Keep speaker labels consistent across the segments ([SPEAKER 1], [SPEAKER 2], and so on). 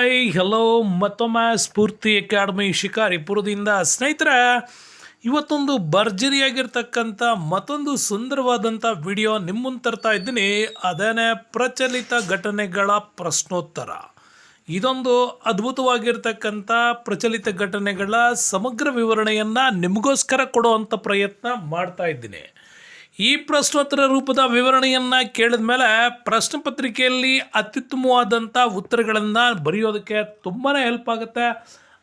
[SPEAKER 1] Hi hello ಮತ್ತೊಮ್ಮೆ ಸ್ಫೂರ್ತಿ academy ಶಿಕಾರಿಪುರದಿಂದ ಸ್ನೇಹಿತರೆ, ಇವತ್ತೊಂದು ಭರ್ಜರಿಯಾಗಿರ್ತಕ್ಕಂಥ ಮತ್ತೊಂದು ಸುಂದರವಾದಂಥ ವಿಡಿಯೋ ನಿಮ್ಮ ತರ್ತಾ ಇದ್ದೀನಿ. ಅದೇನೇ ಪ್ರಚಲಿತ ಘಟನೆಗಳ ಪ್ರಶ್ನೋತ್ತರ. ಇದೊಂದು ಅದ್ಭುತವಾಗಿರ್ತಕ್ಕಂಥ ಪ್ರಚಲಿತ ಘಟನೆಗಳ ಸಮಗ್ರ ವಿವರಣೆಯನ್ನು ನಿಮಗೋಸ್ಕರ ಕೊಡುವಂಥ ಪ್ರಯತ್ನ ಮಾಡ್ತಾ ಇದ್ದೀನಿ. ಈ ಪ್ರಶ್ನೋತ್ತರ ರೂಪದ ವಿವರಣೆಯನ್ನು ಕೇಳಿದ ಮೇಲೆ ಪ್ರಶ್ನೆ ಪತ್ರಿಕೆಯಲ್ಲಿ ಅತ್ಯುತ್ತಮವಾದಂಥ ಉತ್ತರಗಳನ್ನು ಬರೆಯೋದಕ್ಕೆ ತುಂಬಾ ಹೆಲ್ಪ್ ಆಗುತ್ತೆ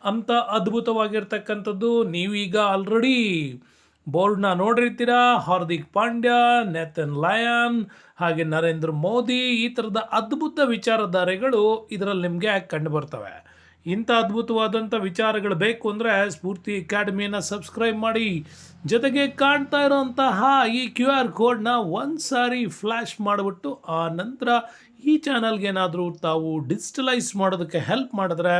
[SPEAKER 1] ಅಂತ ಅದ್ಭುತವಾಗಿರ್ತಕ್ಕಂಥದ್ದು. ನೀವೀಗ ಆಲ್ರೆಡಿ ಬೋರ್ಡ್ನ ನೋಡಿರ್ತೀರಾ? ಹಾರ್ದಿಕ್ ಪಾಂಡ್ಯ ನೆತನ್ ಲಯನ್ ಹಾಗೆ ನರೇಂದ್ರ ಮೋದಿ, ಈ ಥರದ ಅದ್ಭುತ ವಿಚಾರಧಾರೆಗಳು ಇದರಲ್ಲಿ ನಿಮಗೆ ಕಂಡು ಬರ್ತವೆ. ಇಂಥ ಅದ್ಭುತವಾದಂಥ ವಿಚಾರಗಳು ಬೇಕು ಅಂದರೆ ಸ್ಫೂರ್ತಿ ಅಕಾಡೆಮಿಯನ್ನು ಸಬ್ಸ್ಕ್ರೈಬ್ ಮಾಡಿ. ಜೊತೆಗೆ ಕಾಣ್ತಾ ಇರೋಂತಹ ಈ ಕ್ಯೂ ಆರ್ ಕೋಡ್ನ ಒಂದು ಸಾರಿ ಫ್ಲ್ಯಾಶ್ ಮಾಡಿಬಿಟ್ಟು ಆ ನಂತರ ಈ ಚಾನಲ್ಗೆ ಏನಾದರೂ ತಾವು ಡಿಜಿಟಲೈಸ್ ಮಾಡೋದಕ್ಕೆ ಹೆಲ್ಪ್ ಮಾಡಿದ್ರೆ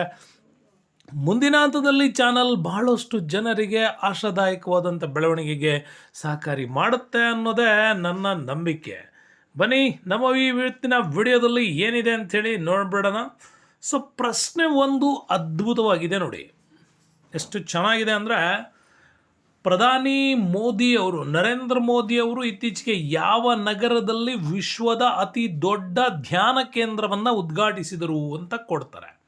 [SPEAKER 1] ಮುಂದಿನ ಹಂತದಲ್ಲಿ ಚಾನಲ್ ಬಹಳಷ್ಟು ಜನರಿಗೆ ಆಶಾದಾಯಕವಾದಂಥ ಬೆಳವಣಿಗೆಗೆ ಸಹಕಾರಿ ಮಾಡುತ್ತೆ ಅನ್ನೋದೇ ನನ್ನ ನಂಬಿಕೆ. ಬನ್ನಿ, ನಮ್ಮ ಈ ಇವತ್ತಿನ ವಿಡಿಯೋದಲ್ಲಿ ಏನಿದೆ ಅಂಥೇಳಿ ನೋಡ್ಬಿಡೋಣ. ಸೊ ಪ್ರಶ್ನೆ ಒಂದು ಅದ್ಭುತವಾಗಿದೆ ನೋಡಿ. ಎಷ್ಟು ಚೆನ್ನಾಗಿದೆ ಅಂದರೆ ಪ್ರಧಾನಿ ಮೋದಿ ಅವರು, ನರೇಂದ್ರ ಮೋದಿ ಅವರು ಇತ್ತೀಚೆಗೆ ಯಾವ ನಗರದಲ್ಲಿ ವಿಶ್ವದ ಅತಿ ದೊಡ್ಡ ಧ್ಯಾನ ಕೇಂದ್ರವನ್ನು ಉದ್ಘಾಟಿಸಿದರು ಅಂತ ಕೊಡ್ತಾರೆ.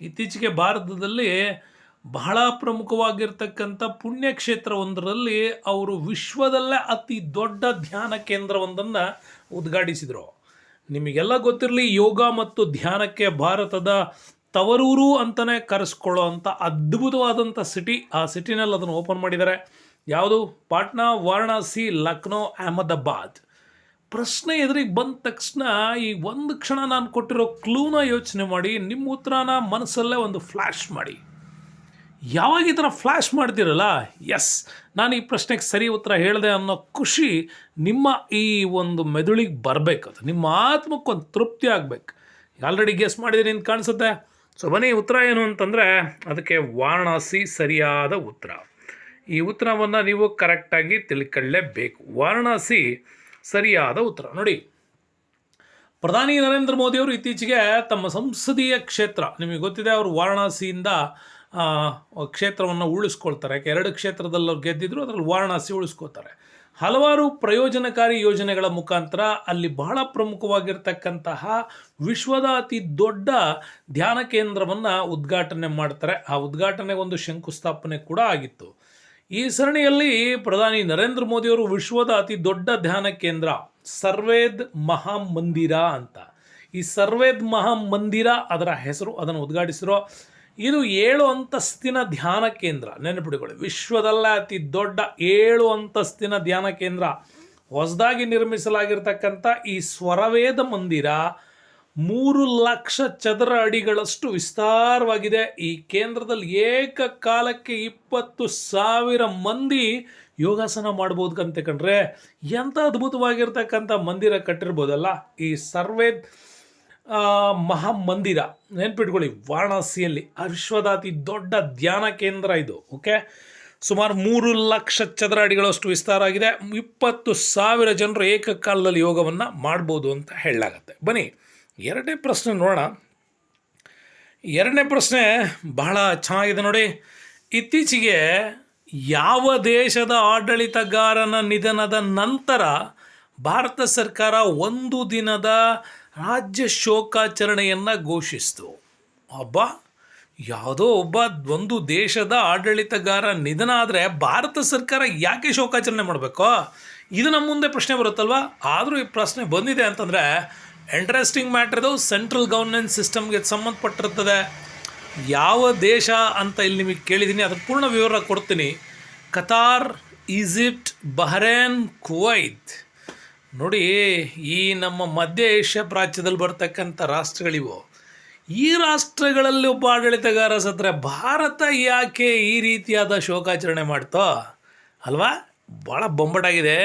[SPEAKER 1] ಇತ್ತೀಚೆಗೆ ಭಾರತದಲ್ಲಿ ಬಹಳ ಪ್ರಮುಖವಾಗಿರ್ತಕ್ಕಂಥ ಪುಣ್ಯಕ್ಷೇತ್ರವೊಂದರಲ್ಲಿ ಅವರು ವಿಶ್ವದಲ್ಲೇ ಅತಿ ದೊಡ್ಡ ಧ್ಯಾನ ಕೇಂದ್ರವೊಂದನ್ನು ಉದ್ಘಾಟಿಸಿದರು. ನಿಮಗೆಲ್ಲ ಗೊತ್ತಿರಲಿ, ಯೋಗ ಮತ್ತು ಧ್ಯಾನಕ್ಕೆ ಭಾರತದ ತವರೂರು ಅಂತಲೇ ಕರೆಸ್ಕೊಳ್ಳೋ ಅಂಥ ಅದ್ಭುತವಾದಂಥ ಸಿಟಿ, ಆ ಸಿಟಿನಲ್ಲಿ ಅದನ್ನು ಓಪನ್ ಮಾಡಿದ್ದಾರೆ. ಯಾವುದು? ಪಾಟ್ನಾ, ವಾರಣಾಸಿ, ಲಕ್ನೋ, ಅಹಮದಾಬಾದ್. ಪ್ರಶ್ನೆ ಎದುರಿಗೆ ಬಂದ ತಕ್ಷಣ ಈ ಒಂದು ಕ್ಷಣ ನಾನು ಕೊಟ್ಟಿರೋ ಕ್ಲೂನ ಯೋಚನೆ ಮಾಡಿ, ನಿಮ್ಮ ಉತ್ತರನ ಮನಸ್ಸಲ್ಲೇ ಒಂದು ಫ್ಲ್ಯಾಶ್ ಮಾಡಿ. ಯಾವಾಗ ಈ ಥರ ಫ್ಲ್ಯಾಶ್ ಮಾಡ್ತೀರಲ್ಲ? ಎಸ್ ನಾನು ಈ ಪ್ರಶ್ನೆಗೆ ಸರಿ ಉತ್ತರ ಹೇಳಿದೆ ಅನ್ನೋ ಖುಷಿ ನಿಮ್ಮ ಈ ಒಂದು ಮೆದುಳಿಗೆ ಬರಬೇಕು ಅದು. ನಿಮ್ಮ ಆತ್ಮಕ್ಕೊಂದು ತೃಪ್ತಿ ಆಗಬೇಕು. ಆಲ್ರೆಡಿ ಗೆಸ್ ಮಾಡಿದ್ದೀನಿ ಅಂತ ಕಾಣಿಸುತ್ತೆ? ಸೊ ಬನ್ನಿ, ಉತ್ತರ ಏನು ಅಂತಂದರೆ ಅದಕ್ಕೆ ವಾರಣಾಸಿ ಸರಿಯಾದ ಉತ್ತರ. ಈ ಉತ್ತರವನ್ನು ನೀವು ಕರೆಕ್ಟಾಗಿ ತಿಳ್ಕೊಳ್ಳೇಬೇಕು. ವಾರಣಾಸಿ ಸರಿಯಾದ ಉತ್ತರ. ನೋಡಿ, ಪ್ರಧಾನಿ ನರೇಂದ್ರ ಮೋದಿಯವರು ಇತ್ತೀಚೆಗೆ ತಮ್ಮ ಸಂಸದೀಯ ಕ್ಷೇತ್ರ, ನಿಮಗೆ ಗೊತ್ತಿದೆ, ಅವರು ವಾರಣಾಸಿಯಿಂದ ಕ್ಷೇತ್ರವನ್ನು ಉಳಿಸ್ಕೊಳ್ತಾರೆ. ಎರಡು ಕ್ಷೇತ್ರದಲ್ಲಿ ಅವ್ರು ಗೆದ್ದಿದ್ರು, ಅದರಲ್ಲಿ ವಾರಣಾಸಿ ಉಳಿಸ್ಕೊಳ್ತಾರೆ ಹಲವಾರು ಪ್ರಯೋಜನಕಾರಿ ಯೋಜನೆಗಳ ಮುಖಾಂತರ ಅಲ್ಲಿ ಬಹಳ ಪ್ರಮುಖವಾಗಿರ್ತಕ್ಕಂತಹ ವಿಶ್ವದ ಅತಿ ದೊಡ್ಡ ಧ್ಯಾನ ಕೇಂದ್ರವನ್ನು ಉದ್ಘಾಟನೆ ಮಾಡ್ತಾರೆ. ಆ ಉದ್ಘಾಟನೆಗೆ ಒಂದು ಶಂಕುಸ್ಥಾಪನೆ ಕೂಡ ಆಗಿತ್ತು. ಈ ಸರಣಿಯಲ್ಲಿ ಪ್ರಧಾನಿ ನರೇಂದ್ರ ಮೋದಿಯವರು ವಿಶ್ವದ ಅತಿ ದೊಡ್ಡ ಧ್ಯಾನ ಕೇಂದ್ರ ಸರ್ವೇದ್ ಮಹಾಮಂದಿರ ಅಂತ. ಈ ಸರ್ವೇದ್ ಮಹಾಮಂದಿರ ಅದರ ಹೆಸರು, ಅದನ್ನು ಉದ್ಘಾಟಿಸಿರೋ ಇದು ಏಳು ಅಂತಸ್ತಿನ ಧ್ಯಾನ ಕೇಂದ್ರ. ನೆನಪಿಡಿಕೊಳ್ಳಿ ವಿಶ್ವದಲ್ಲೇ ಅತಿ ದೊಡ್ಡ ಏಳು ಅಂತಸ್ತಿನ ಧ್ಯಾನ ಕೇಂದ್ರ. ಹೊಸದಾಗಿ ನಿರ್ಮಿಸಲಾಗಿರ್ತಕ್ಕಂಥ ಈ ಸ್ವರವೇದ ಮಂದಿರ ಮೂರು ಲಕ್ಷ ಚದರ ಅಡಿಗಳಷ್ಟು ವಿಸ್ತಾರವಾಗಿದೆ. ಈ ಕೇಂದ್ರದಲ್ಲಿ ಏಕಕಾಲಕ್ಕೆ ಇಪ್ಪತ್ತು ಸಾವಿರ ಮಂದಿ ಯೋಗಾಸನ ಮಾಡ್ಬೋದು ಅಂತ ಕಂಡ್ರೆ ಎಂಥ ಅದ್ಭುತವಾಗಿರ್ತಕ್ಕಂಥ ಮಂದಿರ ಕಟ್ಟಿರ್ಬೋದಲ್ಲ? ಈ ಸರ್ವೇದ್ ಮಹಾಮಂದಿರ ನೆನ್ಪಿಟ್ಕೊಳ್ಳಿ, ವಾರಣಾಸಿಯಲ್ಲಿ ವಿಶ್ವದಾತಿ ದೊಡ್ಡ ಧ್ಯಾನ ಕೇಂದ್ರ ಇದು ಓಕೆ ಸುಮಾರು ಮೂರು ಲಕ್ಷ ಚದರ ಅಡಿಗಳಷ್ಟು ವಿಸ್ತಾರ ಆಗಿದೆ. ಇಪ್ಪತ್ತು ಸಾವಿರ ಜನರು ಏಕಕಾಲದಲ್ಲಿ ಯೋಗವನ್ನು ಮಾಡ್ಬೋದು ಅಂತ ಹೇಳಲಾಗತ್ತೆ. ಬನ್ನಿ, ಎರಡನೇ ಪ್ರಶ್ನೆ ನೋಡೋಣ. ಎರಡನೇ ಪ್ರಶ್ನೆ ಬಹಳ ಚೆನ್ನಾಗಿದೆ ನೋಡಿ. ಇತ್ತೀಚೆಗೆ ಯಾವ ದೇಶದ ಆಡಳಿತಗಾರನ ನಿಧನದ ನಂತರ ಭಾರತ ಸರ್ಕಾರ ಒಂದು ದಿನದ ರಾಜ್ಯ ಶೋಕಾಚರಣೆಯನ್ನು ಘೋಷಿಸಿತು. ಒಬ್ಬ ಯಾವುದೋ ಒಬ್ಬ ಒಂದು ದೇಶದ ಆಡಳಿತಗಾರ ನಿಧನ ಆದರೆ ಭಾರತ ಸರ್ಕಾರ ಯಾಕೆ ಶೋಕಾಚರಣೆ ಮಾಡಬೇಕು? ಇದು ನಮ್ಮ ಮುಂದೆ ಪ್ರಶ್ನೆ ಬರುತ್ತಲ್ವ? ಆದರೂ ಈ ಪ್ರಶ್ನೆ ಬಂದಿದೆ ಅಂತಂದರೆ ಇಂಟ್ರೆಸ್ಟಿಂಗ್ ಮ್ಯಾಟ್ರದು ಸೆಂಟ್ರಲ್ ಗವರ್ನೆನ್ಸ್ ಸಿಸ್ಟಮ್ಗೆ ಸಂಬಂಧಪಟ್ಟಿರ್ತದೆ. ಯಾವ ದೇಶ ಅಂತ ಇಲ್ಲಿ ನಿಮಗೆ ಕೇಳಿದ್ದೀನಿ. ಅದರ ಪೂರ್ಣ ವಿವರ ಕೊಡ್ತೀನಿ. ಕತಾರ್ ಈಜಿಪ್ಟ್ ಬಹರೇನ್ ಕುವೈತ್ ನೋಡಿ, ಈ ನಮ್ಮ ಮಧ್ಯ ಏಷ್ಯಾ ಪ್ರಾಚ್ಯದಲ್ಲಿ ಬರ್ತಕ್ಕಂಥ ರಾಷ್ಟ್ರಗಳಿವು. ಈ ರಾಷ್ಟ್ರಗಳಲ್ಲಿ ಒಬ್ಬ ಆಡಳಿತಗಾರ ಸತ್ರೆ ಭಾರತ ಯಾಕೆ ಈ ರೀತಿಯಾದ ಶೋಕಾಚರಣೆ ಮಾಡ್ತೋ? ಅಲ್ವಾ? ಭಾಳ ಬೊಂಬಟಾಗಿದೆ.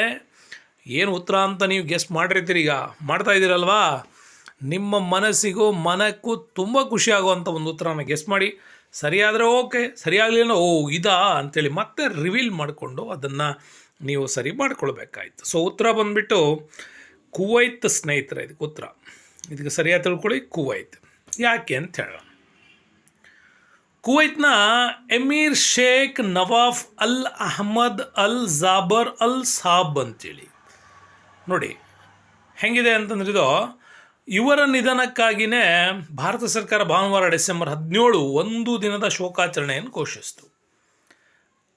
[SPEAKER 1] ಏನು ಉತ್ತರ ಅಂತ ನೀವು ಗೆಸ್ ಮಾಡಿರ್ತೀರಿ ಈಗ. ಮಾಡ್ತಾ ಇದ್ದೀರಲ್ವಾ? ನಿಮ್ಮ ಮನಸ್ಸಿಗೂ ಮನಕ್ಕೂ ತುಂಬ ಖುಷಿ ಆಗುವಂಥ ಒಂದು ಉತ್ತರನ ಗೆಸ್ ಮಾಡಿ. ಸರಿಯಾದರೆ ಓಕೆ, ಸರಿಯಾಗಲಿಲ್ಲ ಓ, ಇದಾ ಅಂತೇಳಿ ಮತ್ತೆ ರಿವೀಲ್ ಮಾಡಿಕೊಂಡು ಅದನ್ನು ನೀವು ಸರಿ ಮಾಡ್ಕೊಳ್ಬೇಕಾಯ್ತು. ಸೊ ಉತ್ತರ ಬಂದುಬಿಟ್ಟು ಕುವೈತ್ ಸ್ನೇಹಿತರ, ಇದಕ್ಕೆ ಉತ್ತರ. ಇದಕ್ಕೆ ಸರಿಯಾಗಿ ತಿಳ್ಕೊಳ್ಳಿ, ಕುವೈತ್. ಯಾಕೆ ಅಂತ ಹೇಳೋಣ. ಕುವೈತ್ನ ಎಮೀರ್ ಶೇಖ್ ನವಾಫ್ ಅಲ್ ಅಹಮದ್ ಅಲ್ ಜಾಬರ್ ಅಲ್ ಸಾಬ್ ಅಂತೇಳಿ. ನೋಡಿ, ಹೆಂಗಿದೆ ಅಂತಂದ್ರೆ ಇದು ಇವರ ನಿಧನಕ್ಕಾಗಿಯೇ ಭಾರತ ಸರ್ಕಾರ ಭಾನುವಾರ ಡಿಸೆಂಬರ್ ಹದಿನೇಳು ಒಂದು ದಿನದ ಶೋಕಾಚರಣೆಯನ್ನು ಘೋಷಿಸಿತು.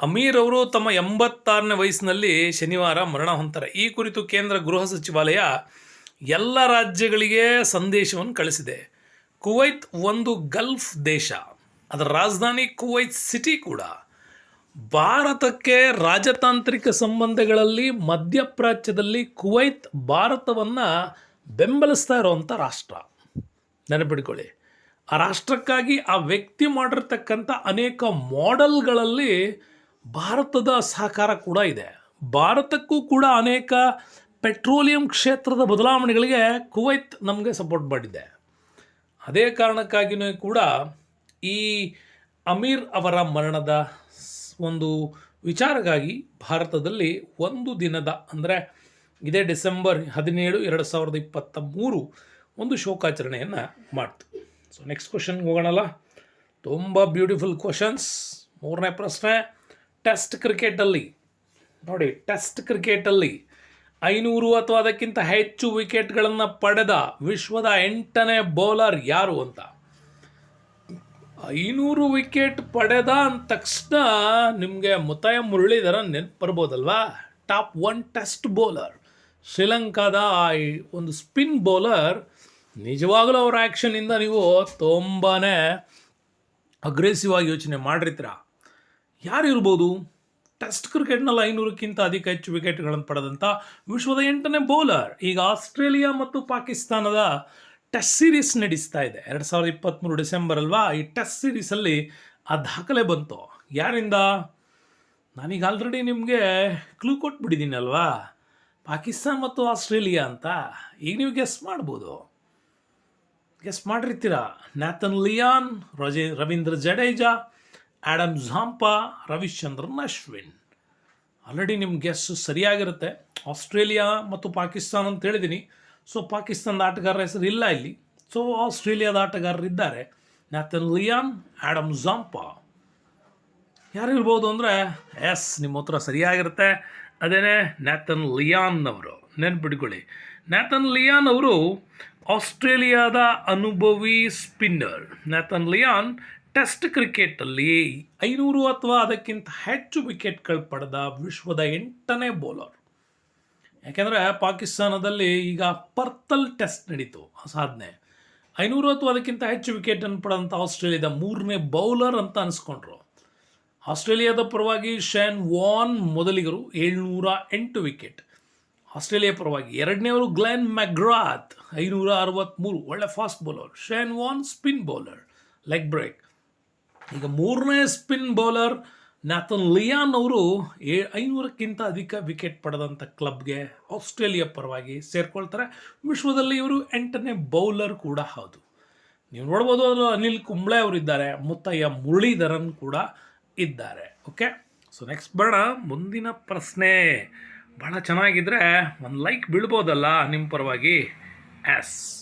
[SPEAKER 1] ಅಮೀರ್ ಅವರು ತಮ್ಮ ಎಂಬತ್ತಾರನೇ ವಯಸ್ಸಿನಲ್ಲಿ ಶನಿವಾರ ಮರಣ ಹೊಂತಾರೆ ಈ ಕುರಿತು ಕೇಂದ್ರ ಗೃಹ ಸಚಿವಾಲಯ ಎಲ್ಲ ರಾಜ್ಯಗಳಿಗೆ ಸಂದೇಶವನ್ನು ಕಳಿಸಿದೆ. ಕುವೈತ್ ಒಂದು ಗಲ್ಫ್ ದೇಶ, ಅದರ ರಾಜಧಾನಿ ಕುವೈತ್ ಸಿಟಿ ಕೂಡ. ಭಾರತಕ್ಕೆ ರಾಜತಾಂತ್ರಿಕ ಸಂಬಂಧಗಳಲ್ಲಿ ಮಧ್ಯಪ್ರಾಚ್ಯದಲ್ಲಿ ಕುವೈತ್ ಭಾರತವನ್ನು ಬೆಂಬಲಿಸ್ತಾ ಇರುವಂಥ ರಾಷ್ಟ್ರ. ನೆನಪಿಡ್ಕೊಳ್ಳಿ ಆ ರಾಷ್ಟ್ರಕ್ಕಾಗಿ ಆ ವ್ಯಕ್ತಿ ಮಾಡಿರ್ತಕ್ಕಂಥ ಅನೇಕ ಮಾಡೆಲ್ಗಳಲ್ಲಿ ಭಾರತದ ಸಹಕಾರ ಕೂಡ ಇದೆ. ಭಾರತಕ್ಕೂ ಕೂಡ ಅನೇಕ ಪೆಟ್ರೋಲಿಯಂ ಕ್ಷೇತ್ರದ ಬದಲಾವಣೆಗಳಿಗೆ ಕುವೈತ್ ನಮಗೆ ಸಪೋರ್ಟ್ ಮಾಡಿದೆ. ಅದೇ ಕಾರಣಕ್ಕಾಗಿಯೂ ಕೂಡ ಈ ಅಮೀರ್ ಅವರ ಮರಣದ ಒಂದು ವಿಚಾರಕ್ಕಾಗಿ ಭಾರತದಲ್ಲಿ ಒಂದು ದಿನದ ಅಂದರೆ ಇದೇ ಡಿಸೆಂಬರ್ ಹದಿನೇಳು ಎರಡು ಸಾವಿರದ ಇಪ್ಪತ್ತ ಮೂರು ಒಂದು ಶೋಕಾಚರಣೆಯನ್ನು ಮಾಡ್ತು. ಸೊ ನೆಕ್ಸ್ಟ್ ಕ್ವಶನ್ಗೆ ಹೋಗೋಣಲ್ಲ. ತುಂಬ ಬ್ಯೂಟಿಫುಲ್ ಕ್ವಶನ್ಸ್ ಮೂರನೇ ಪ್ರಶ್ನೆ ಟೆಸ್ಟ್ ಕ್ರಿಕೆಟಲ್ಲಿ, ನೋಡಿ, ಟೆಸ್ಟ್ ಕ್ರಿಕೆಟಲ್ಲಿ ಐನೂರು ಅಥವಾ ಅದಕ್ಕಿಂತ ಹೆಚ್ಚು ವಿಕೆಟ್ಗಳನ್ನು ಪಡೆದ ವಿಶ್ವದ ಎಂಟನೇ ಬೌಲರ್ ಯಾರು ಅಂತ? ಐನೂರು ವಿಕೆಟ್ ಪಡೆದ ಅಂದ ತಕ್ಷಣ ನಿಮಗೆ ಮುತಾಯ ಮುರಳೀಧರ ನೆನಪು ಬರ್ಬೋದಲ್ವಾ? Top one test bowler. ಶ್ರೀಲಂಕಾದ ಆ ಒಂದು ಸ್ಪಿನ್ ಬೌಲರ್, ನಿಜವಾಗಲೂ ಅವರ ಆ್ಯಕ್ಷನಿಂದ ನೀವು ತುಂಬಾ ಅಗ್ರೆಸಿವ್ ಆಗಿ ಯೋಚನೆ ಮಾಡಿರ್ತೀರ? ಯಾರು ಇರ್ಬೋದು? ಟೆಸ್ಟ್ ಕ್ರಿಕೆಟ್ನಲ್ಲಿ ಐನೂರಕ್ಕಿಂತ ಅಧಿಕ ಹೆಚ್ಚು ವಿಕೆಟ್ಗಳನ್ನು ಪಡೆದಂಥ ವಿಶ್ವದ ಎಂಟನೇ ಬೌಲರ್ ಈಗ ಆಸ್ಟ್ರೇಲಿಯಾ ಮತ್ತು ಪಾಕಿಸ್ತಾನದ ಟೆಸ್ಟ್ ಸೀರೀಸ್ ನಡೆಸ್ತಾ ಇದೆ. ಎರಡು ಸಾವಿರದ ಇಪ್ಪತ್ತ್ಮೂರು ಡಿಸೆಂಬರ್ ಅಲ್ವಾ? ಈ ಟೆಸ್ಟ್ ಸೀರೀಸಲ್ಲಿ ಆ ದಾಖಲೆ ಬಂತು. ಯಾರಿಂದ? ನಾನೀಗ ಆಲ್ರೆಡಿ ನಿಮಗೆ ಕ್ಲೂ ಕೊಟ್ಬಿಟ್ಟಿದ್ದೀನಿ ಅಲ್ವಾ? ಪಾಕಿಸ್ತಾನ ಮತ್ತು ಆಸ್ಟ್ರೇಲಿಯಾ ಅಂತ. ಈಗ ನೀವು ಗೆಸ್ ಮಾಡ್ಬೋದು. ಗೆಸ್ ಮಾಡಿರ್ತೀರಾ? ನ್ಯಾಥನ್ ಲಿಯಾನ್ ರಜೆ, Ravindra Jadeja Adam Zampa Ravichandran Ashwin already ನಿಮ್ಮ ಗೆಸ್ ಸರಿಯಾಗಿರುತ್ತೆ. ಆಸ್ಟ್ರೇಲಿಯಾ ಮತ್ತು ಪಾಕಿಸ್ತಾನ ಅಂತ ಹೇಳಿದ್ದೀನಿ ಸೊ ಪಾಕಿಸ್ತಾನದ ಆಟಗಾರರ ಹೆಸರು ಇಲ್ಲ ಇಲ್ಲಿ. ಸೊ ಆಸ್ಟ್ರೇಲಿಯಾದ ಆಟಗಾರರು ಇದ್ದಾರೆ. Nathan Lyon Adam Zampa. ಯಾರಿರ್ಬೋದು ಅಂದರೆ ಎಸ್ ನಿಮ್ಮ ಹತ್ರ ಸರಿಯಾಗಿರುತ್ತೆ. ಅದೇನೇ ನ್ಯಾಥನ್ ಲಿಯಾನ್ ಅವರು ನೆನ್ಪಿಟ್ಕೊಳ್ಳಿ. ನ್ಯಾಥನ್ ಲಿಯಾನ್ ಅವರು ಆಸ್ಟ್ರೇಲಿಯಾದ ಅನುಭವಿ ಸ್ಪಿನ್ನರ್ ನ್ಯಾಥನ್ ಲಿಯಾನ್ ಟೆಸ್ಟ್ ಕ್ರಿಕೆಟಲ್ಲಿ ಐನೂರು ಅಥವಾ ಅದಕ್ಕಿಂತ ಹೆಚ್ಚು ವಿಕೆಟ್ಗಳು ಪಡೆದ ವಿಶ್ವದ ಎಂಟನೇ ಬೌಲರ್. ಯಾಕೆಂದರೆ ಪಾಕಿಸ್ತಾನದಲ್ಲಿ ಈಗ ಪರ್ತಲ್ ಟೆಸ್ಟ್ ನಡೀತು ಆ ಸಾಧನೆ. ಐನೂರು ಅಥವಾ ಅದಕ್ಕಿಂತ ಹೆಚ್ಚು ವಿಕೆಟನ್ನು ಪಡೆದಂಥ ಆಸ್ಟ್ರೇಲಿಯಾದ ಮೂರನೇ ಬೌಲರ್ ಅಂತ ಅನಿಸ್ಕೊಂಡ್ರು. ಆಸ್ಟ್ರೇಲಿಯಾದ ಪರವಾಗಿ ಶೇನ್ ವಾನ್ ಮೊದಲಿಗರು ಏಳ್ನೂರ ಎಂಟು ವಿಕೆಟ್. ಆಸ್ಟ್ರೇಲಿಯಾ ಪರವಾಗಿ ಎರಡನೇವರು ಗ್ಲೆನ್ ಮ್ಯಾಗ್ರಾತ್, ಐನೂರ ಅರವತ್ತ್ಮೂರು ಒಳ್ಳೆ fast bowler. Shane Warne spin bowler, leg break. ಈಗ ಮೂರನೇ ಸ್ಪಿನ್ ಬೌಲರ್ ನ್ಯಾಥನ್ ಲಿಯಾನ್ ಅವರು ಏ ಐನೂರಕ್ಕಿಂತ ಅಧಿಕ ವಿಕೆಟ್ ಪಡೆದಂಥ ಕ್ಲಬ್ಗೆ ಆಸ್ಟ್ರೇಲಿಯಾ ಪರವಾಗಿ ಸೇರ್ಕೊಳ್ತಾರೆ. ವಿಶ್ವದಲ್ಲಿ ಇವರು ಎಂಟನೇ ಬೌಲರ್ ಕೂಡ ಹೌದು. ನೀವು ನೋಡ್ಬೋದು ಅದರಲ್ಲಿ ಅನಿಲ್ ಕುಂಬ್ಳೆ ಅವರು ಇದ್ದಾರೆ ಮುತ್ತಯ್ಯ ಮುರಳೀಧರನ್ ಕೂಡ ಇದ್ದಾರೆ. ಓಕೆ ಸೊ ನೆಕ್ಸ್ಟ್ ಬರೋಣ. ಮುಂದಿನ ಪ್ರಶ್ನೆ. ಭಾಳ ಚೆನ್ನಾಗಿದ್ರೆ ಒಂದು ಲೈಕ್ ಬೀಳ್ಬೋದಲ್ಲ ನಿಮ್ಮ ಪರವಾಗಿ? ಎಸ್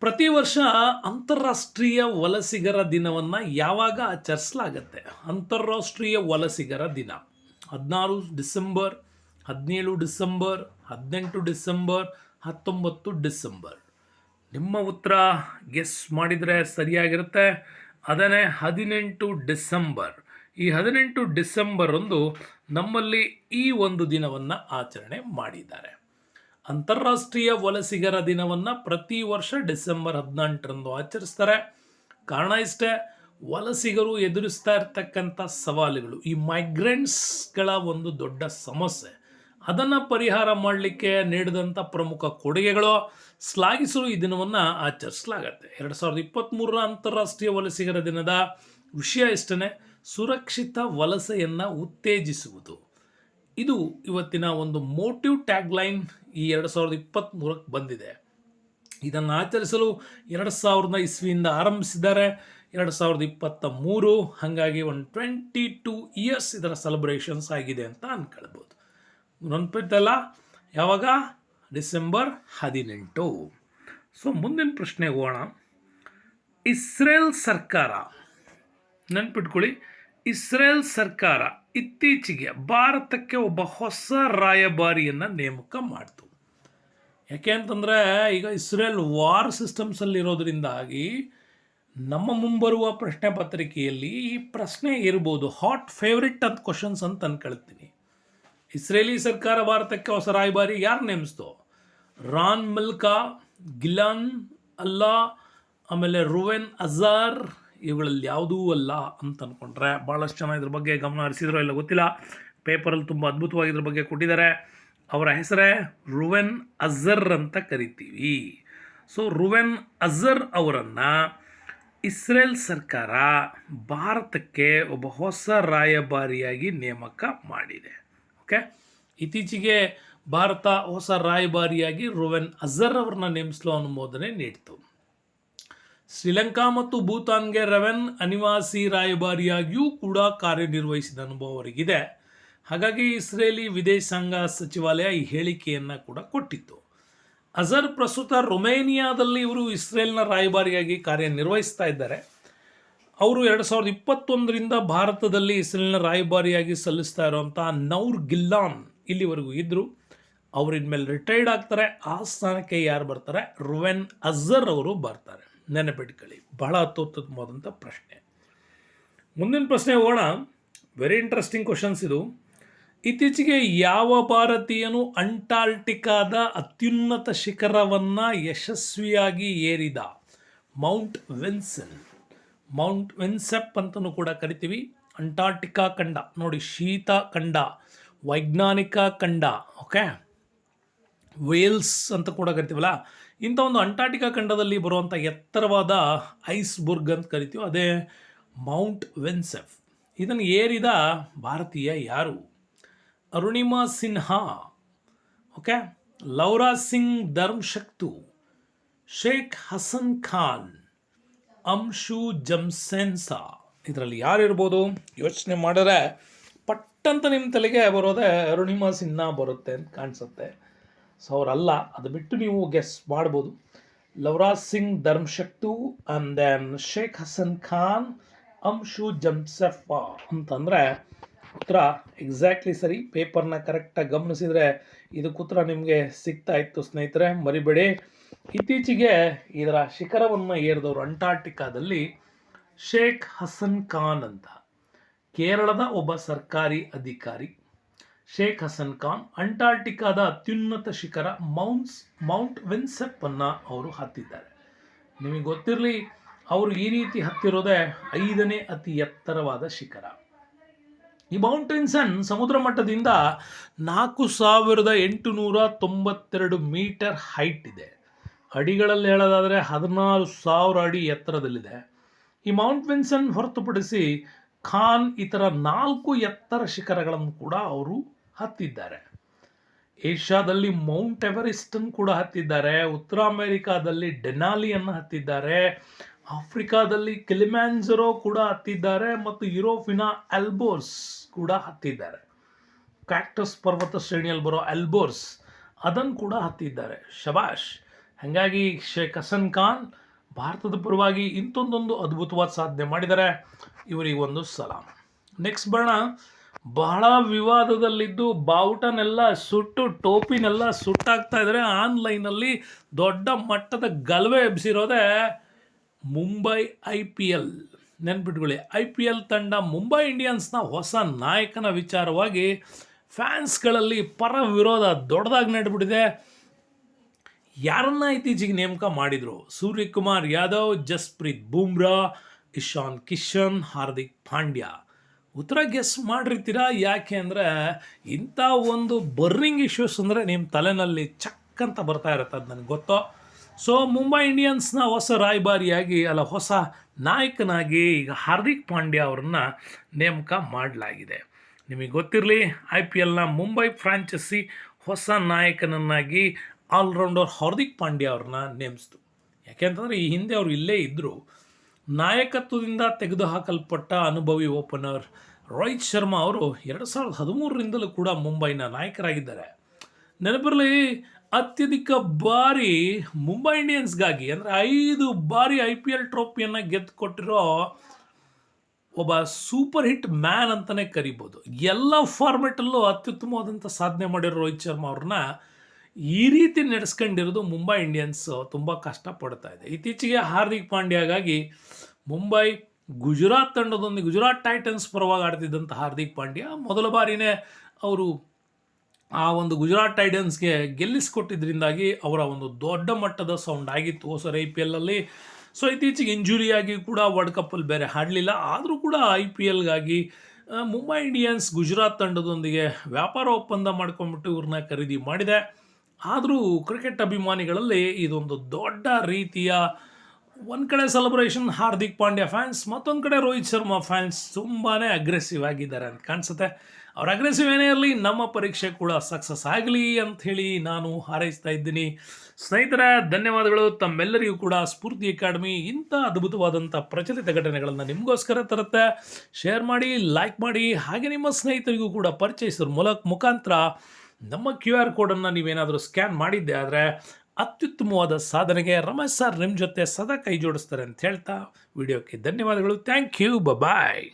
[SPEAKER 1] ಪ್ರತಿ ವರ್ಷ ಅಂತಾರಾಷ್ಟ್ರೀಯ ವಲಸಿಗರ ದಿನವನ್ನು ಯಾವಾಗ ಆಚರಿಸಲಾಗತ್ತೆ? ಅಂತಾರಾಷ್ಟ್ರೀಯ ವಲಸಿಗರ ದಿನ. ಹದಿನಾರು ಡಿಸೆಂಬರ್, ಹದಿನೇಳು ಡಿಸೆಂಬರ್, ಹದಿನೆಂಟು ಡಿಸೆಂಬರ್, ಹತ್ತೊಂಬತ್ತು ಡಿಸೆಂಬರ್. ನಿಮ್ಮ ಉತ್ತರ ಗೆಸ್ ಮಾಡಿದರೆ ಸರಿಯಾಗಿರುತ್ತೆ. ಅದನ್ನೇ ಹದಿನೆಂಟು ಡಿಸೆಂಬರ್. ಈ ಹದಿನೆಂಟು ಡಿಸೆಂಬರ್ ಒಂದು ನಮ್ಮಲ್ಲಿ ಈ ಒಂದು ದಿನವನ್ನು ಆಚರಣೆ ಮಾಡಿದ್ದಾರೆ. ಅಂತಾರಾಷ್ಟ್ರೀಯ ವಲಸಿಗರ ದಿನವನ್ನು ಪ್ರತಿ ವರ್ಷ ಡಿಸೆಂಬರ್ ಹದಿನೆಂಟರಂದು ಆಚರಿಸ್ತಾರೆ. ಕಾರಣ ಇಷ್ಟೇ, ವಲಸಿಗರು ಎದುರಿಸ್ತಾ ಇರ್ತಕ್ಕಂಥ ಸವಾಲುಗಳು, ಈ ಮೈಗ್ರೆಂಟ್ಸ್ಗಳ ಒಂದು ದೊಡ್ಡ ಸಮಸ್ಯೆ. ಅದನ್ನು ಪರಿಹಾರ ಮಾಡಲಿಕ್ಕೆ ನೀಡಿದಂಥ ಪ್ರಮುಖ ಕೊಡುಗೆಗಳು ಶ್ಲಾಘಿಸಲು ಈ ದಿನವನ್ನು ಆಚರಿಸಲಾಗತ್ತೆ. ಎರಡು ಸಾವಿರದ ಇಪ್ಪತ್ತ್ಮೂರರ ಅಂತಾರಾಷ್ಟ್ರೀಯ ವಲಸಿಗರ ದಿನದ ವಿಷಯ ಇಷ್ಟೇ ಸುರಕ್ಷಿತ ವಲಸೆಯನ್ನು ಉತ್ತೇಜಿಸುವುದು. ಇದು ಇವತ್ತಿನ ಒಂದು ಮೋಟಿವ್ ಟ್ಯಾಗ್ ಲೈನ್ ಈ ಎರಡು ಸಾವಿರದ ಇಪ್ಪತ್ತ್ಮೂರಕ್ಕೆ ಬಂದಿದೆ. ಇದನ್ನು ಆಚರಿಸಲು ಎರಡು ಸಾವಿರದ ಇಸ್ವಿಯಿಂದ ಆರಂಭಿಸಿದ್ದಾರೆ. ಎರಡು ಸಾವಿರದ ಇಪ್ಪತ್ತ ಮೂರು, ಹಾಗಾಗಿ ಒಂದು ಟ್ವೆಂಟಿ ಟೂ ಇಯರ್ಸ್ ಇದರ ಸೆಲೆಬ್ರೇಷನ್ಸ್ ಆಗಿದೆ ಅಂತ ಅನ್ಕೊಳ್ಬೋದು. ನೆನಪಿದ್ದಲ್ಲ ಯಾವಾಗ? ಡಿಸೆಂಬರ್ ಹದಿನೆಂಟು. ಸೊ, ಮುಂದಿನ ಪ್ರಶ್ನೆಗೆ ಹೋಗೋಣ. ಇಸ್ರೇಲ್ ಸರ್ಕಾರ, ನೆನ್ಪಿಟ್ಕೊಳ್ಳಿ. ಇಸ್ರೇಲ್ ಸರ್ಕಾರ ಇತ್ತೀಚೆಗೆ ಭಾರತಕ್ಕೆ ಒಬ್ಬ ಹೊಸ ರಾಯಭಾರಿಯನ್ನು ನೇಮಕ ಮಾಡ್ತು. ಯಾಕೆ ಅಂತಂದರೆ ಈಗ ಇಸ್ರೇಲ್ ವಾರ್ ಸಿಸ್ಟಮ್ಸಲ್ಲಿರೋದ್ರಿಂದಾಗಿ ನಮ್ಮ ಮುಂಬರುವ ಪ್ರಶ್ನೆ ಪತ್ರಿಕೆಯಲ್ಲಿ ಈ ಪ್ರಶ್ನೆ ಇರ್ಬೋದು ಹಾಟ್ ಫೇವ್ರೆಟ್ ಅಂತ ಕ್ವಶನ್ಸ್ ಅಂತ ಅಂದ್ಕೊಳ್ತೀನಿ ಇಸ್ರೇಲಿ ಸರ್ಕಾರ ಭಾರತಕ್ಕೆ ಹೊಸ ರಾಯಭಾರಿ ಯಾರು ನೇಮಿಸ್ತು? ರಾನ್ ಮಲ್ಕಾ, ಗಿಲಾನ್ ಅಲ್ಲಾ, ಆಮೇಲೆ ರುವೆನ್ ಅಜಾರ್ ಇವುಗಳಲ್ಲಿ ಯಾವುದೂ ಅಲ್ಲ ಅಂತ ಅಂದ್ಕೊಂಡ್ರೆ ಭಾಳಷ್ಟು ಜನ ಇದ್ರ ಬಗ್ಗೆ ಗಮನ ಹರಿಸಿದ್ರೋ ಇಲ್ಲ ಗೊತ್ತಿಲ್ಲ. ಪೇಪರಲ್ಲಿ ತುಂಬ ಅದ್ಭುತವಾಗಿ ಇದ್ರ ಬಗ್ಗೆ ಕೊಟ್ಟಿದ್ದಾರೆ. ಅವರ ಹೆಸರೇ ರುವೆನ್ ಅಜರ್ ಅಂತ ಕರಿತೀವಿ. ಸೊ ರುವೆನ್ ಅಜರ್ ಅವರನ್ನು ಇಸ್ರೇಲ್ ಸರ್ಕಾರ ಭಾರತಕ್ಕೆ ಒಬ್ಬ ಹೊಸ ರಾಯಭಾರಿಯಾಗಿ ನೇಮಕ ಮಾಡಿದೆ. ಓಕೆ ಇತ್ತೀಚೆಗೆ ಭಾರತ ಹೊಸ ರಾಯಭಾರಿಯಾಗಿ ರುವೆನ್ ಅಜರ್ ಅವ್ರನ್ನ ನೇಮಿಸಲು ಅನುಮೋದನೆ ನೀಡಿತು. ಶ್ರೀಲಂಕಾ ಮತ್ತು ಭೂತಾನ್ಗೆ ರವೆನ್ ಅನಿವಾಸಿ ರಾಯಭಾರಿಯಾಗಿಯೂ ಕೂಡ ಕಾರ್ಯನಿರ್ವಹಿಸಿದ ಅನುಭವ ಅವರಿಗಿದೆ. ಹಾಗಾಗಿ ಇಸ್ರೇಲಿ ವಿದೇಶಾಂಗ ಸಚಿವಾಲಯ ಈ ಹೇಳಿಕೆಯನ್ನು ಕೂಡ ಕೊಟ್ಟಿತ್ತು. ಅಜರ್ ಪ್ರಸ್ತುತ ರೊಮೇನಿಯಾದಲ್ಲಿ ಇವರು ಇಸ್ರೇಲ್ನ ರಾಯಭಾರಿಯಾಗಿ ಕಾರ್ಯನಿರ್ವಹಿಸ್ತಾ ಇದ್ದಾರೆ. ಅವರು ಎರಡು ಸಾವಿರದ ಇಪ್ಪತ್ತೊಂದರಿಂದ ಭಾರತದಲ್ಲಿ ಇಸ್ರೇಲ್ನ ರಾಯಭಾರಿಯಾಗಿ ಸಲ್ಲಿಸ್ತಾ ಇರುವಂಥ ನೌರ್ ಗಿಲ್ಲಾನ್ ಇಲ್ಲಿವರೆಗೂ ಇದ್ದರು ಅವರಿನ ಮೇಲೆ ರಿಟೈರ್ಡ್ ಆಗ್ತಾರೆ. ಆ ಸ್ಥಾನಕ್ಕೆ ಯಾರು ಬರ್ತಾರೆ? ರುವೆನ್ ಅಜರ್ ಅವರು ಬರ್ತಾರೆ. ನೆನಪಿಟ್ಕೊಳ್ಳಿ. ಬಹಳ ಅತ್ಯುತ್ತಮವಾದಂಥ ಪ್ರಶ್ನೆ. ಮುಂದಿನ ಪ್ರಶ್ನೆ ಹೋಗೋಣ. ವೆರಿ ಇಂಟ್ರೆಸ್ಟಿಂಗ್ ಕ್ವಶನ್ಸ್ ಇದು. ಇತ್ತೀಚೆಗೆ ಯಾವ ಭಾರತೀಯನು ಅಂಟಾರ್ಟಿಕಾದ ಅತ್ಯುನ್ನತ ಶಿಖರವನ್ನು ಯಶಸ್ವಿಯಾಗಿ ಏರಿದ? ಮೌಂಟ್ ವೆನ್ಸನ್ ಮೌಂಟ್ ವೆನ್ಸೆಪ್ ಅಂತಲೂ ಕೂಡ ಕರಿತೀವಿ. ಅಂಟಾರ್ಟಿಕಾ ಖಂಡ. ನೋಡಿ, ಶೀತ ಖಂಡ, ವೈಜ್ಞಾನಿಕ ಖಂಡ ಓಕೆ ವೇಲ್ಸ್ ಅಂತ ಕೂಡ ಕರಿತೀವಲ್ಲ? ಇಂಥ ಒಂದು ಅಂಟಾರ್ಟಿಕಾ ಖಂಡದಲ್ಲಿ ಬರುವಂಥ ಎತ್ತರವಾದ ಐಸ್ಬುರ್ಗ್ ಅಂತ ಕರಿತೀವಿ, ಅದೇ ಮೌಂಟ್ ವೆನ್ಸೆಫ್. ಇದನ್ನು ಏರಿದ ಭಾರತೀಯ ಯಾರು? ಅರುಣಿಮಾ ಸಿನ್ಹಾ, ಓಕೆ? ಲೌರಾ ಸಿಂಗ್ ಧರ್ಮಶಕ್ತು, ಶೇಖ್ ಹಸನ್ ಖಾನ್, ಅಂಶು ಜಮ್ಸೆನ್ಸಾ. ಇದರಲ್ಲಿ ಯಾರಿರ್ಬೋದು? ಯೋಚನೆ ಮಾಡಿದ್ರೆ ಪಟ್ಟಂತ ನಿಮ್ಮ ತಲೆಗೆ ಬರೋದೇ ಅರುಣಿಮಾ ಸಿನ್ಹಾ ಬರುತ್ತೆ ಅಂತ ಕಾಣಿಸುತ್ತೆ. ಸೊ ಅವರಲ್ಲ ಅದು ಬಿಟ್ಟು ನೀವು ಗೆಸ್ ಮಾಡ್ಬೋದು. ಲವರಾಜ್ ಸಿಂಗ್, ಧರ್ಮಶಕ್ತು ಆ್ಯಂಡ್ ದೆನ್ ಶೇಖ್ ಹಸನ್ ಖಾನ್, ಅಂಶು ಜಮ್ಸೆಫ್ ಅಂತಂದರೆ ಉತ್ತರ ಎಕ್ಸಾಕ್ಟ್ಲಿ ಸರಿ. ಪೇಪರ್ನ ಕರೆಕ್ಟಾಗಿ ಗಮನಿಸಿದರೆ ಇದಕ್ಕೆ ಉತ್ತರ ನಿಮಗೆ ಸಿಗ್ತಾ ಇತ್ತು ಸ್ನೇಹಿತರೆ, ಮರಿಬೇಡಿ. ಇತ್ತೀಚೆಗೆ ಇದರ ಶಿಖರವನ್ನು ಏರಿದವರು ಅಂಟಾರ್ಟಿಕಾದಲ್ಲಿ ಶೇಖ್ ಹಸನ್ ಖಾನ್ ಅಂತ. ಕೇರಳದ ಒಬ್ಬ ಸರ್ಕಾರಿ ಅಧಿಕಾರಿ ಶೇಖ್ ಹಸನ್ ಖಾನ್ ಅಂಟಾರ್ಟಿಕಾದ ಅತ್ಯುನ್ನತ ಶಿಖರ ಮೌಂಟ್ಸ್, ಮೌಂಟ್ ವಿನ್ಸೆಪ್ ಅನ್ನ ಅವರು ಹತ್ತಿದ್ದಾರೆ. ನಿಮಗೆ ಗೊತ್ತಿರಲಿ, ಅವರು ಈ ರೀತಿ ಹತ್ತಿರೋದೇ ಐದನೇ ಅತಿ ಎತ್ತರವಾದ ಶಿಖರ. ಈ ಮೌಂಟ್ ವಿನ್ಸನ್ ಸಮುದ್ರ ಮಟ್ಟದಿಂದ ನಾಲ್ಕು ಸಾವಿರದ ಎಂಟುನೂರ ತೊಂಬತ್ತೆರಡು ಮೀಟರ್ ಹೈಟ್ ಇದೆ. ಅಡಿಗಳಲ್ಲಿ ಹೇಳೋದಾದರೆ ಹದಿನಾರು ಸಾವಿರ ಅಡಿ ಎತ್ತರದಲ್ಲಿದೆ. ಈ ಮೌಂಟ್ ವಿನ್ಸನ್ ಹೊರತುಪಡಿಸಿ ಖಾನ್ ಇತರ ನಾಲ್ಕು ಎತ್ತರ ಶಿಖರಗಳನ್ನು ಕೂಡ ಅವರು ಹತ್ತಿದ್ದಾರೆ. ಏಷ್ಯಾದಲ್ಲಿ ಮೌಂಟ್ ಎವರೆಸ್ಟನ್ನು ಕೂಡ ಹತ್ತಿದ್ದಾರೆ. ಉತ್ತರ ಅಮೆರಿಕಾದಲ್ಲಿ ಡೆನಾಲಿಯನ್ನು ಹತ್ತಿದ್ದಾರೆ. ಆಫ್ರಿಕಾದಲ್ಲಿ ಕಿಲಿಮ್ಯಾನ್ಜರೋ ಕೂಡ ಹತ್ತಿದ್ದಾರೆ ಮತ್ತು ಯುರೋಪಿನ ಆಲ್ಬೋರ್ಸ್ ಕೂಡ ಹತ್ತಿದ್ದಾರೆ. ಕ್ಯಾಕ್ಟಸ್ ಪರ್ವತ ಶ್ರೇಣಿಯಲ್ಲಿ ಬರೋ ಆಲ್ಬೋರ್ಸ್ ಅದನ್ನು ಕೂಡ ಹತ್ತಿದ್ದಾರೆ. ಶಬಾಷ್, ಹಾಗಾಗಿ ಶೇಖ್ ಹಸನ್ ಖಾನ್ ಭಾರತದ ಪರವಾಗಿ ಇಂಥೊಂದೊಂದು ಅದ್ಭುತವಾದ ಸಾಧನೆ ಮಾಡಿದ್ದಾರೆ. ಇವರಿಗೆ ಒಂದು ಸಲಾಮ್ ನೆಕ್ಸ್ಟ್ ಬರೋಣ. ಬಹಳ ವಿವಾದದಲ್ಲಿದ್ದು ಬಾವುಟನೆಲ್ಲ ಸುಟ್ಟು, ಟೋಪಿನೆಲ್ಲ ಸುಟ್ಟಾಗ್ತಾ ಇದ್ದಾರೆ ಆನ್ಲೈನಲ್ಲಿ ದೊಡ್ಡ ಮಟ್ಟದ ಗಲಭೆ ಎಬ್ಸಿರೋದೇ ಮುಂಬೈ ಐ ಪಿ ಎಲ್. ನೆನ್ಪಿಟ್ಕೊಳ್ಳಿ, ಐ ಪಿ ಎಲ್ ತಂಡ ಮುಂಬೈ ಇಂಡಿಯನ್ಸ್ನ ಹೊಸ ನಾಯಕನ ವಿಚಾರವಾಗಿ ಫ್ಯಾನ್ಸ್ಗಳಲ್ಲಿ ಪರ ವಿರೋಧ ದೊಡ್ಡದಾಗಿ ನಡೆಬಿಟ್ಟಿದೆ ಯಾರನ್ನ ಇತ್ತೀಚೆಗೆ ನೇಮಕ ಮಾಡಿದರು? ಸೂರ್ಯಕುಮಾರ್ ಯಾದವ್, ಜಸ್ಪ್ರೀತ್ ಬೂಮ್ರಾ, ಇಶಾನ್ ಕಿಶನ್, ಹಾರ್ದಿಕ್ ಪಾಂಡ್ಯ. ಉತ್ತರ ಗೆಸ್ ಮಾಡಿರ್ತೀರಾ? ಯಾಕೆ ಅಂದರೆ ಇಂಥ ಒಂದು ಬರ್ನಿಂಗ್ ಇಶ್ಯೂಸ್ ಅಂದರೆ ನಿಮ್ಮ ತಲೆನಲ್ಲಿ ಚಕ್ ಅಂತ ಬರ್ತಾ ಇರುತ್ತೆ ಅದು ನನಗೆ ಗೊತ್ತು. ಸೊ ಮುಂಬೈ ಇಂಡಿಯನ್ಸ್ನ ಹೊಸ ರಾಯಭಾರಿಯಾಗಿ ಅಲ್ಲ, ಹೊಸ ನಾಯಕನಾಗಿ ಈಗ ಹಾರ್ದಿಕ್ ಪಾಂಡ್ಯ ಅವ್ರನ್ನ ನೇಮಕ ಮಾಡಲಾಗಿದೆ. ನಿಮಗೆ ಗೊತ್ತಿರಲಿ ಐ ಪಿ ಎಲ್ನ ಮುಂಬೈ ಫ್ರಾಂಚೈಸಿ ಹೊಸ ನಾಯಕನನ್ನಾಗಿ ಆಲ್ರೌಂಡರ್ ಹಾರ್ದಿಕ್ ಪಾಂಡ್ಯ ಅವ್ರನ್ನ ನೇಮಿಸ್ತು. ಯಾಕೆಂತಂದರೆ ಈ ಹಿಂದೆ ಅವರು ಇಲ್ಲೇ ಇದ್ದರು ನಾಯಕತ್ವದಿಂದ ತೆಗೆದುಹಾಕಲ್ಪಟ್ಟ ಅನುಭವಿ ಓಪನರ್ ರೋಹಿತ್ ಶರ್ಮಾ ಅವರು ಎರಡು ಸಾವಿರದ ಹದಿಮೂರರಿಂದಲೂ ಕೂಡ ಮುಂಬೈನ ನಾಯಕರಾಗಿದ್ದಾರೆ. ನೆನಪಿರಲಿ, ಅತ್ಯಧಿಕ ಬಾರಿ ಮುಂಬೈ ಇಂಡಿಯನ್ಸ್ಗಾಗಿ, ಅಂದರೆ ಐದು ಬಾರಿ ಐ ಪಿ ಎಲ್ ಟ್ರೋಫಿಯನ್ನು ಗೆದ್ದು ಕೊಟ್ಟಿರೋ ಒಬ್ಬ ಸೂಪರ್ ಹಿಟ್ ಮ್ಯಾನ್ ಅಂತಲೇ ಕರಿಬೋದು. ಎಲ್ಲ ಫಾರ್ಮೆಟಲ್ಲೂ ಅತ್ಯುತ್ತಮವಾದಂಥ ಸಾಧನೆ ಮಾಡಿರೋ ರೋಹಿತ್ ಶರ್ಮಾ ಅವ್ರನ್ನ ಈ ರೀತಿ ನಡೆಸ್ಕೊಂಡಿರೋದು ಮುಂಬೈ ಇಂಡಿಯನ್ಸ್ ತುಂಬ ಕಷ್ಟಪಡ್ತಾ ಇದೆ. ಇತ್ತೀಚೆಗೆ ಹಾರ್ದಿಕ್ ಪಾಂಡ್ಯಗಾಗಿ ಮುಂಬೈ ಗುಜರಾತ್ ತಂಡದೊಂದಿಗೆ, ಗುಜರಾತ್ ಟೈಟನ್ಸ್ ಪರವಾಗಿ ಆಡ್ತಿದ್ದಂಥ ಹಾರ್ದಿಕ್ ಪಾಂಡ್ಯ, ಮೊದಲ ಬಾರಿನೇ ಅವರು ಆ ಒಂದು ಗುಜರಾತ್ ಟೈಟನ್ಸ್ಗೆ ಗೆಲ್ಲಿಸಿಕೊಟ್ಟಿದ್ದರಿಂದಾಗಿ ಅವರ ಒಂದು ದೊಡ್ಡ ಮಟ್ಟದ ಸೌಂಡ್ ಆಗಿತ್ತು ಸರ್ ಐ ಪಿ ಎಲ್ಲಲ್ಲಿ ಸೊ ಇತ್ತೀಚೆಗೆ ಇಂಜುರಿಯಾಗಿ ಕೂಡ ವರ್ಲ್ಡ್ ಕಪ್ಪಲ್ಲಿ ಬೇರೆ ಆಡಲಿಲ್ಲ ಆದರೂ ಕೂಡ ಐ ಪಿ ಎಲ್ಗಾಗಿ ಮುಂಬೈ ಇಂಡಿಯನ್ಸ್ ಗುಜರಾತ್ ತಂಡದೊಂದಿಗೆ ವ್ಯಾಪಾರ ಒಪ್ಪಂದ ಮಾಡ್ಕೊಂಡ್ಬಿಟ್ಟು ಇವ್ರನ್ನ ಖರೀದಿ ಮಾಡಿದೆ. ಆದರೂ ಕ್ರಿಕೆಟ್ ಅಭಿಮಾನಿಗಳಲ್ಲಿ ಇದೊಂದು ದೊಡ್ಡ ರೀತಿಯ ಒಂದು ಕಡೆ ಸೆಲೆಬ್ರೇಷನ್ ಹಾರ್ದಿಕ್ ಪಾಂಡ್ಯ ಫ್ಯಾನ್ಸ್ ಮತ್ತೊಂದು ಕಡೆ ರೋಹಿತ್ ಶರ್ಮಾ ಫ್ಯಾನ್ಸ್ ತುಂಬಾ ಅಗ್ರೆಸಿವ್ ಆಗಿದ್ದಾರೆ ಅಂತ ಕಾಣಿಸುತ್ತೆ. ಅವ್ರ ಅಗ್ರೆಸಿವ್ ಏನೇ ಇರಲಿ, ನಮ್ಮ ಪರೀಕ್ಷೆ ಕೂಡ ಸಕ್ಸಸ್ ಆಗಲಿ ಅಂತ ಹೇಳಿ ನಾನು ಹಾರೈಸ್ತಾ ಇದ್ದೀನಿ. ಸ್ನೇಹಿತರ, ಧನ್ಯವಾದಗಳು. ತಮ್ಮೆಲ್ಲರಿಗೂ ಕೂಡ ಸ್ಫೂರ್ತಿ ಅಕಾಡೆಮಿ ಇಂಥ ಅದ್ಭುತವಾದಂಥ ಪ್ರಚಲಿತ ಘಟನೆಗಳನ್ನು ನಿಮಗೋಸ್ಕರ ತರುತ್ತೆ. ಶೇರ್ ಮಾಡಿ ಲೈಕ್ ಮಾಡಿ, ಹಾಗೆ ನಿಮ್ಮ ಸ್ನೇಹಿತರಿಗೂ ಕೂಡ ಪರಿಚಯಿಸೋದ್ರ ಮೂಲಕ ಮುಖಾಂತರ ನಮ್ಮ ಕ್ಯೂ ಆರ್ ಕೋಡನ್ನು ನೀವೇನಾದರೂ ಸ್ಕ್ಯಾನ್ ಮಾಡಿದ್ದೆ ಆದರೆ ಅತ್ಯುತ್ತಮವಾದ ಸಾಧನೆಗೆ ರಮೇಶ್ ಸರ್ ನಿಮ್ಮ ಜೊತೆ ಸದಾ ಕೈ ಜೋಡಿಸ್ತಾರೆ ಅಂತ ಹೇಳ್ತಾ, ವಿಡಿಯೋಕ್ಕೆ ಧನ್ಯವಾದಗಳು. Thank you bye